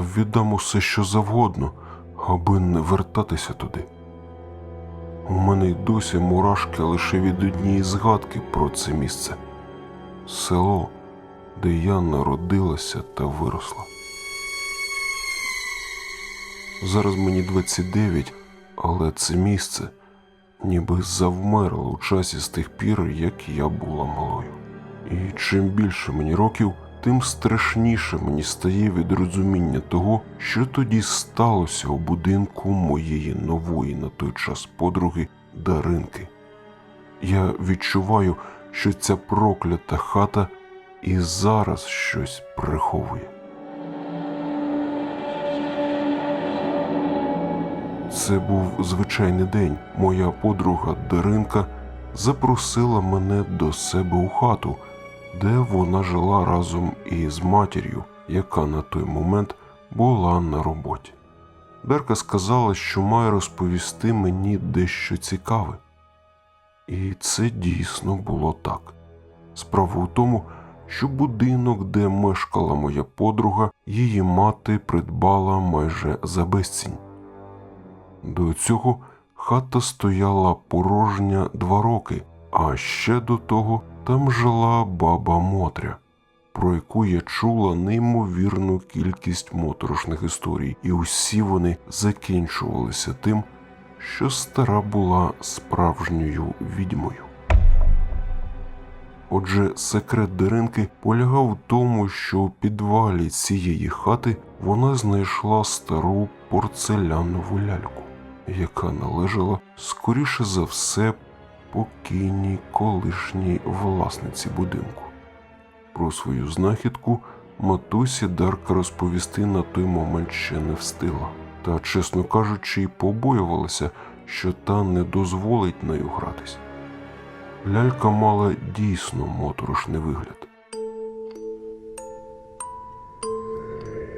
Віддам усе, що завгодно, аби не вертатися туди. У мене й досі мурашки лише від однієї згадки про це місце село, де я народилася та виросла. Зараз мені 29, але це місце ніби завмерло у часі з тих пір, як я була малою. І чим більше мені років, тим страшніше мені стає від розуміння того, що тоді сталося у будинку моєї нової на той час подруги Даринки. Я відчуваю, що ця проклята хата і зараз щось приховує. Це був звичайний день. Моя подруга Даринка запросила мене до себе у хату, де вона жила разом із матір'ю, яка на той момент була на роботі. Дарка сказала, що має розповісти мені дещо цікаве. І це дійсно було так. Справа у тому, що будинок, де мешкала моя подруга, її мати придбала майже за безцінь. До цього хата стояла порожня два роки, а ще до того там жила баба Мотря, про яку я чула неймовірну кількість моторошних історій, і усі вони закінчувалися тим, що стара була справжньою відьмою. Отже, секрет Даринки полягав в тому, що у підвалі цієї хати вона знайшла стару порцелянову ляльку, яка належала, скоріше за все, покійній колишній власниці будинку. Про свою знахідку матусі Дарка розповісти на той момент ще не встигла, та, чесно кажучи, й побоювалася, що та не дозволить нею гратись. Лялька мала дійсно моторошний вигляд.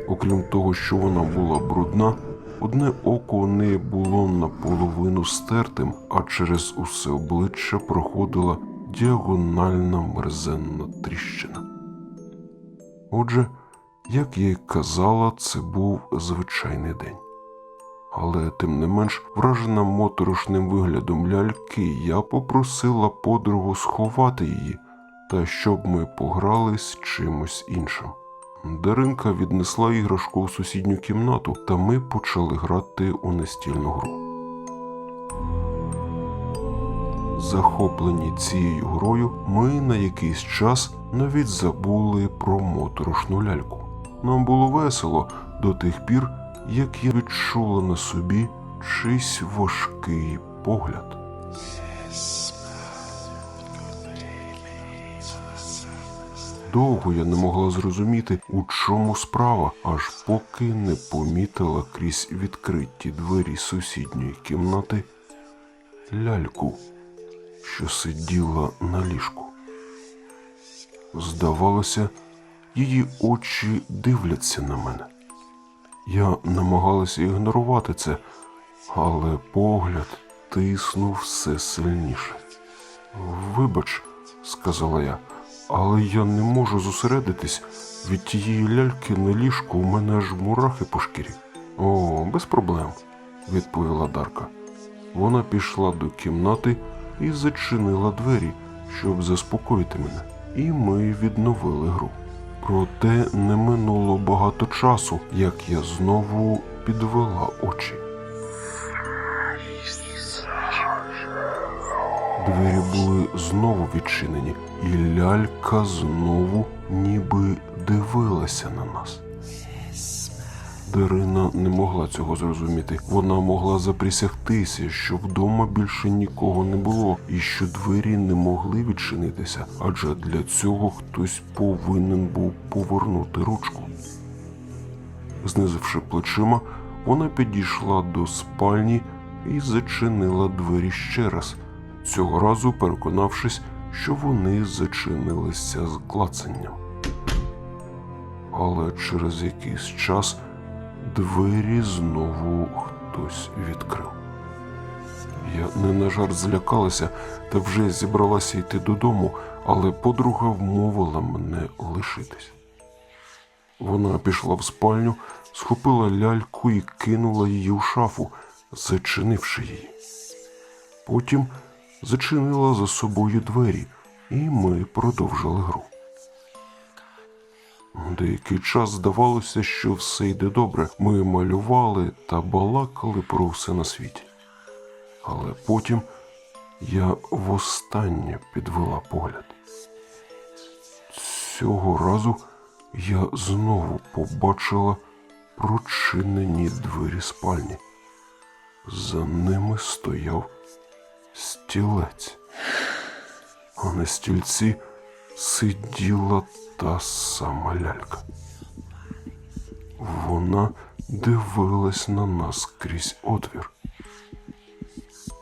Окрім того, що вона була брудна, одне око у неї було наполовину стертим, а через усе обличчя проходила діагональна мерзенна тріщина. Отже, як я й казала, це був звичайний день. Але тим не менш, вражена моторошним виглядом ляльки, я попросила подругу сховати її та щоб ми пограли з чимось іншим. Даринка віднесла іграшку в сусідню кімнату, та ми почали грати у настільну гру. Захоплені цією грою, ми на якийсь час навіть забули про моторошну ляльку. Нам було весело до тих пір, як я відчула на собі чийсь важкий погляд. Довго я не могла зрозуміти, у чому справа, аж поки не помітила крізь відкриті двері сусідньої кімнати ляльку, що сиділа на ліжку. Здавалося, її очі дивляться на мене. Я намагалася ігнорувати це, але погляд тиснув все сильніше. Вибач, сказала я, але я не можу зосередитись. Від тієї ляльки на ліжку у мене аж мурахи по шкірі. О, без проблем, відповіла Дарка. Вона пішла до кімнати і зачинила двері, щоб заспокоїти мене, і ми відновили гру. Проте не минуло багато часу, як я знову підвела очі. Двері були знову відчинені, і лялька знову ніби дивилася на нас. Дарина не могла цього зрозуміти. Вона могла заприсягтися, що вдома більше нікого не було, і що двері не могли відчинитися, адже для цього хтось повинен був повернути ручку. Знизивши плечима, вона підійшла до спальні і зачинила двері ще раз, цього разу переконавшись, що вони зачинилися з клацанням. Але через якийсь час двері знову хтось відкрив. Я не на жарт злякалася та вже зібралася йти додому, але подруга вмовила мене лишитись. Вона пішла в спальню, схопила ляльку і кинула її у шафу, зачинивши її. Потім зачинила за собою двері, і ми продовжили гру. Деякий час здавалося, що все йде добре. Ми малювали та балакали про все на світі. Але потім я востаннє підвела погляд. Цього разу я знову побачила прочинені двері спальні. За ними стояв стілець, а на стільці сиділа та сама лялька. Вона дивилась на нас крізь отвір.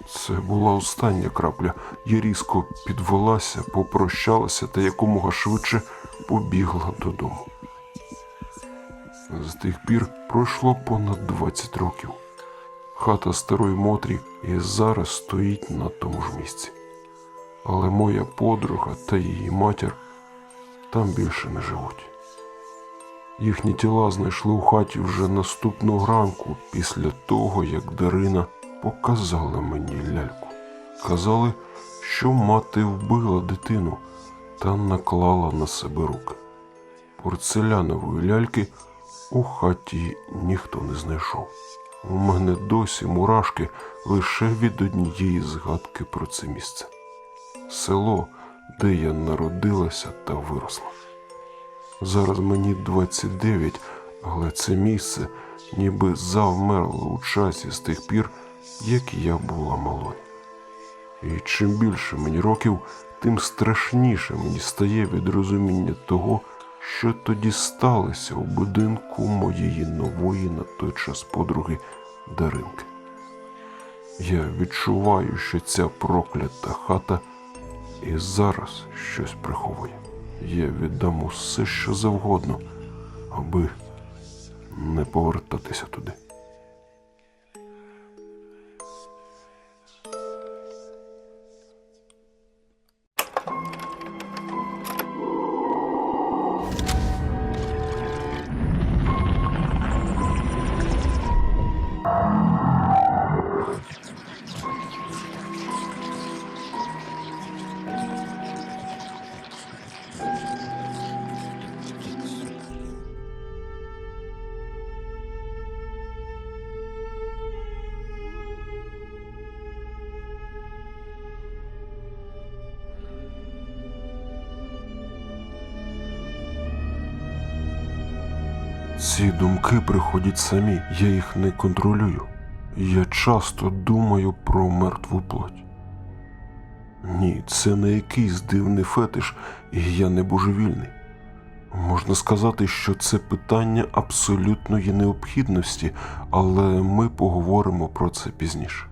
Це була остання крапля. Я різко підвелася, попрощалася та якомога швидше побігла додому. З тих пір пройшло понад 20 років. Хата старої Мотрі і зараз стоїть на тому ж місці. Але моя подруга та її матір там більше не живуть. Їхні тіла знайшли у хаті вже наступного ранку після того, як Дарина показала мені ляльку. Казали, що мати вбила дитину та наклала на себе руки. Порцелянової ляльки у хаті ніхто не знайшов. У мене досі мурашки лише від однієї згадки про це місце. Село, де я народилася та виросла. Зараз мені 29, але це місце ніби завмерло у часі з тих пір, як я була малою. І чим більше мені років, тим страшніше мені стає від розуміння того, що тоді сталося у будинку моєї нової на той час подруги Даринки. Я відчуваю, що ця проклята хата і зараз щось приховує. Я віддам усе, що завгодно, аби не повертатися туди. Ці думки приходять самі, я їх не контролюю. Я часто думаю про мертву плоть. Ні, це не якийсь дивний фетиш, і я не божевільний. Можна сказати, що це питання абсолютної необхідності, але ми поговоримо про це пізніше.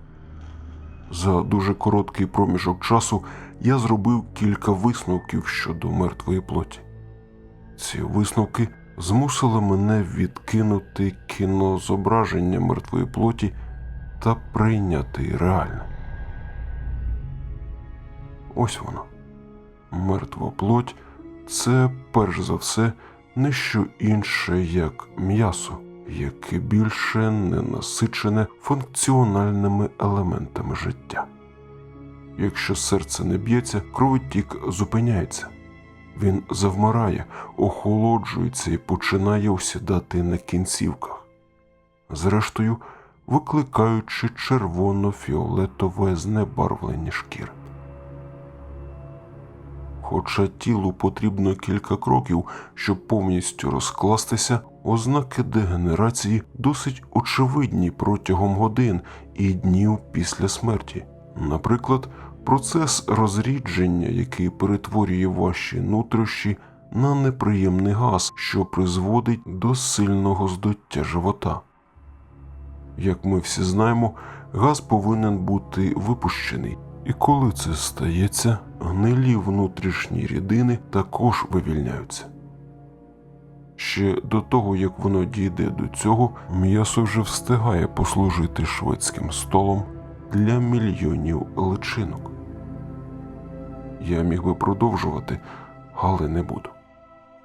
За дуже короткий проміжок часу я зробив кілька висновків щодо мертвої плоті. Ці висновки змусили мене відкинути кінозображення мертвої плоті та прийняти реальне. Ось воно. Мертва плоть це перш за все не що інше, як м'ясо, яке більше не насичене функціональними елементами життя. Якщо серце не б'ється, кровотік зупиняється. Він завмирає, охолоджується і починає осідати на кінцівках, зрештою, викликаючи червоно-фіолетове знебарвлення шкіри. Хоча тілу потрібно кілька кроків, щоб повністю розкластися, ознаки дегенерації досить очевидні протягом годин і днів після смерті. Наприклад, процес розрідження, який перетворює ваші нутрощі на неприємний газ, що призводить до сильного здуття живота. Як ми всі знаємо, газ повинен бути випущений, і коли це стається, гнилі внутрішні рідини також вивільняються. Ще до того, як воно дійде до цього, м'ясо вже встигає послужити шведським столом для мільйонів личинок. Я міг би продовжувати, але не буду.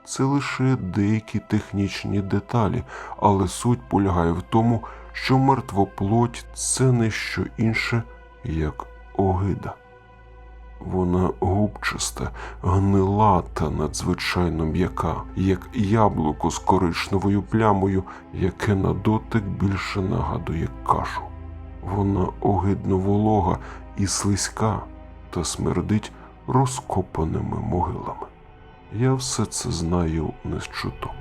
Це лише деякі технічні деталі, але суть полягає в тому, що мертвоплоть це не що інше, як огида. Вона губчаста, гнила та надзвичайно м'яка, як яблуко з коричневою плямою, яке на дотик більше нагадує кашу. Вона огидно волога і слизька та смердить розкопаними могилами. Я все це знаю не з чуток.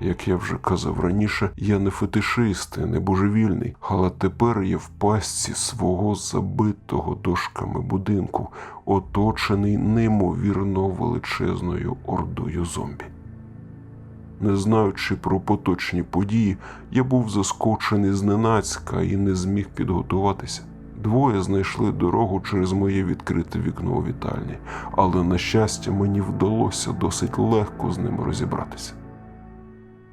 Як я вже казав раніше, я не фетишист і не божевільний, але тепер я в пастці свого забитого дошками будинку, оточений неймовірно величезною ордою зомбі. Не знаючи про поточні події, я був заскочений зненацька і не зміг підготуватися. Двоє знайшли дорогу через моє відкрите вікно у вітальні, але, на щастя, мені вдалося досить легко з ними розібратися.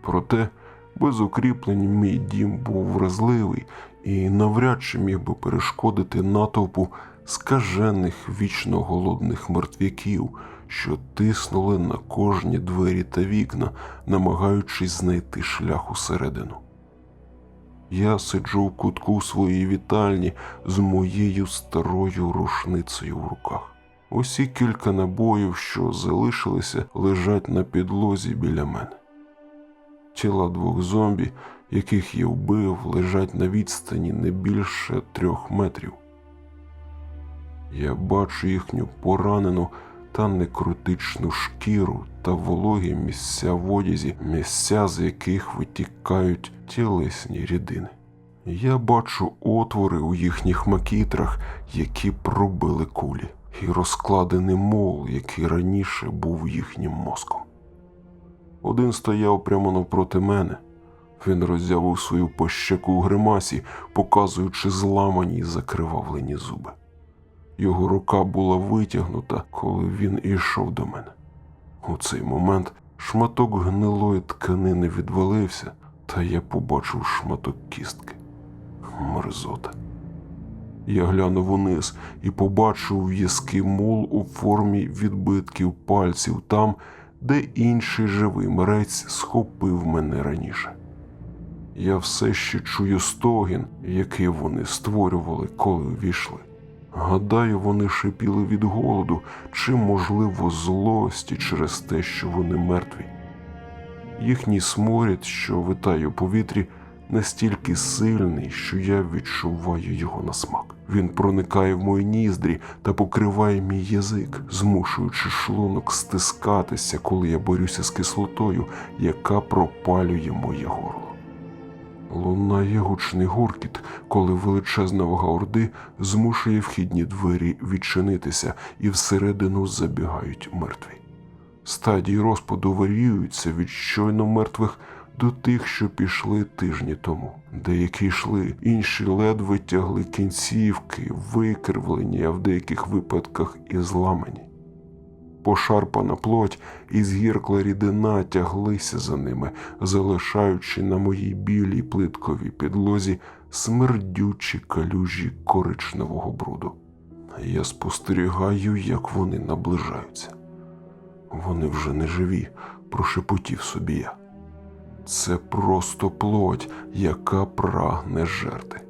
Проте, без укріплень мій дім був вразливий і навряд чи міг би перешкодити натовпу скажених вічно голодних мертвяків, що тиснули на кожні двері та вікна, намагаючись знайти шлях усередину. Я сиджу в кутку своєї вітальні з моєю старою рушницею в руках. Усі кілька набоїв, що залишилися, лежать на підлозі біля мене. Тіла двох зомбі, яких я вбив, лежать на відстані не більше трьох метрів. Я бачу їхню поранену та некротичну шкіру та вологі місця в одязі, місця з яких витікають тілесні рідини. Я бачу отвори у їхніх макітрах, які пробили кулі, і розкладений мол, який раніше був їхнім мозком. Один стояв прямо навпроти мене. Він роззявив свою пощеку у гримасі, показуючи зламані й закривавлені зуби. Його рука була витягнута, коли він ішов до мене. У цей момент шматок гнилої тканини відвалився, та я побачив шматок кістки. Мерзота. Я глянув униз і побачив в'язкий мул у формі відбитків пальців там, де інший живий мерець схопив мене раніше. Я все ще чую стогін, який вони створювали, коли ввійшли. Гадаю, вони шипіли від голоду чи, можливо, злості через те, що вони мертві. Їхній сморід, що витає у повітрі, настільки сильний, що я відчуваю його на смак. Він проникає в мої ніздрі та покриває мій язик, змушуючи шлунок стискатися, коли я борюся з кислотою, яка пропалює моє горло. Лунає гучний гуркіт, коли величезна вага орди змушує вхідні двері відчинитися і всередину забігають мертві. Стадії розпаду варіюються від щойно мертвих до тих, що пішли тижні тому. Деякі йшли, інші ледве тягли кінцівки, викривлені, а в деяких випадках і зламані. Пошарпана плоть і згіркла рідина тяглися за ними, залишаючи на моїй білій плитковій підлозі смердючі калюжі коричневого бруду. Я спостерігаю, як вони наближаються. Вони вже не живі, прошепотів собі я. Це просто плоть, яка прагне жерти.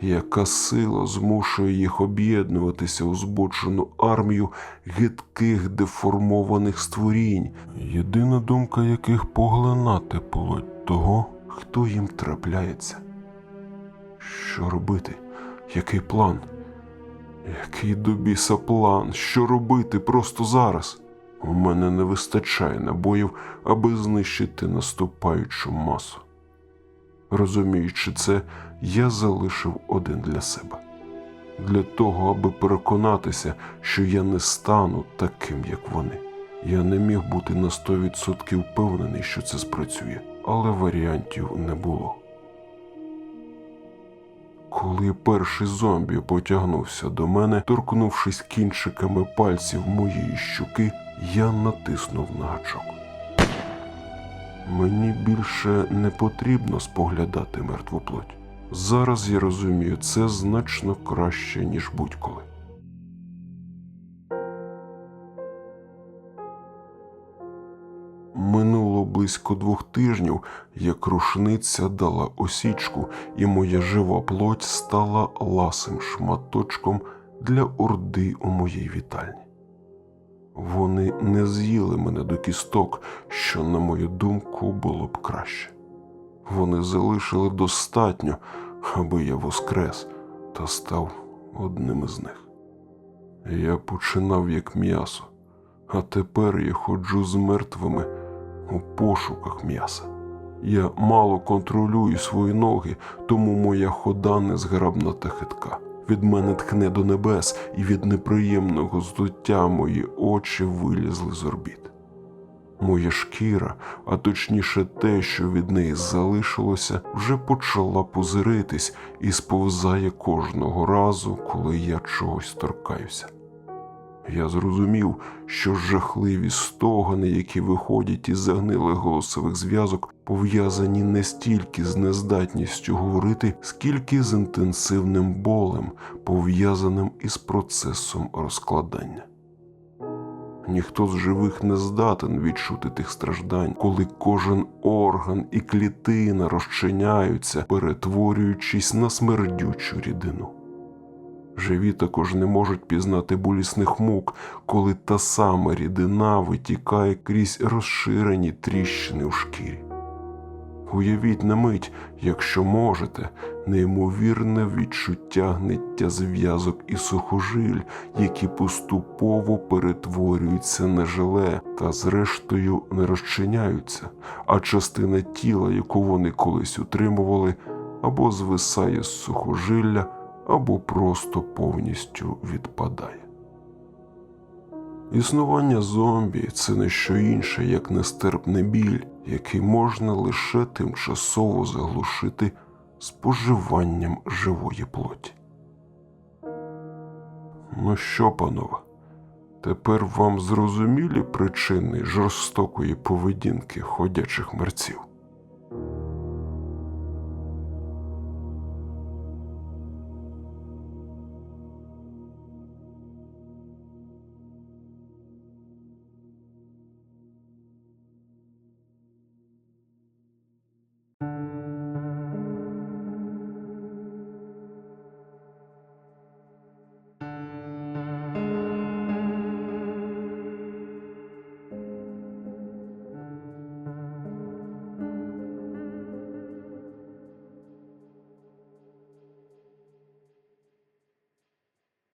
Яка сила змушує їх об'єднуватися у збочену армію гидких деформованих створінь, єдина думка яких поглинати плоть того, хто їм трапляється. Що робити? Який план? Який до біса план? Що робити просто зараз? У мене не вистачає набоїв, аби знищити наступаючу масу. Розуміючи це, я залишив один для себе. Для того, аби переконатися, що я не стану таким, як вони. Я не міг бути на 100% впевнений, що це спрацює, але варіантів не було. Коли перший зомбі потягнувся до мене, торкнувшись кінчиками пальців моєї щуки, я натиснув на гачок. Мені більше не потрібно споглядати мертву плоть. Зараз я розумію, це значно краще, ніж будь-коли. Минуло близько двох тижнів, як рушниця дала осічку, і моя жива плоть стала ласим шматочком для орди у моїй вітальні. Вони не з'їли мене до кісток, що, на мою думку, було б краще. Вони залишили достатньо, аби я воскрес та став одним із них. Я починав як м'ясо, а тепер я ходжу з мертвими у пошуках м'яса. Я мало контролюю свої ноги, тому моя хода незграбна та хитка. Від мене тхне до небес, і від неприємного здуття мої очі вилізли з орбіт. Моя шкіра, а точніше те, що від неї залишилося, вже почала пузиритись і сповзає кожного разу, коли я чогось торкаюся. Я зрозумів, що жахливі стогани, які виходять із загнилих голосових зв'язок, пов'язані не стільки з нездатністю говорити, скільки з інтенсивним болем, пов'язаним із процесом розкладання. Ніхто з живих не здатен відчути тих страждань, коли кожен орган і клітина розчиняються, перетворюючись на смердючу рідину. Живі також не можуть пізнати болісних мук, коли та сама рідина витікає крізь розширені тріщини у шкірі. Уявіть на мить, якщо можете, неймовірне відчуття гниття зв'язок і сухожиль, які поступово перетворюються на желе та зрештою не розчиняються, а частина тіла, яку вони колись утримували, або звисає з сухожилля, або просто повністю відпадає. Існування зомбі це не що інше, як нестерпний біль, який можна лише тимчасово заглушити споживанням живої плоті. Ну що, панове, тепер вам зрозумілі причини жорстокої поведінки ходячих мерців?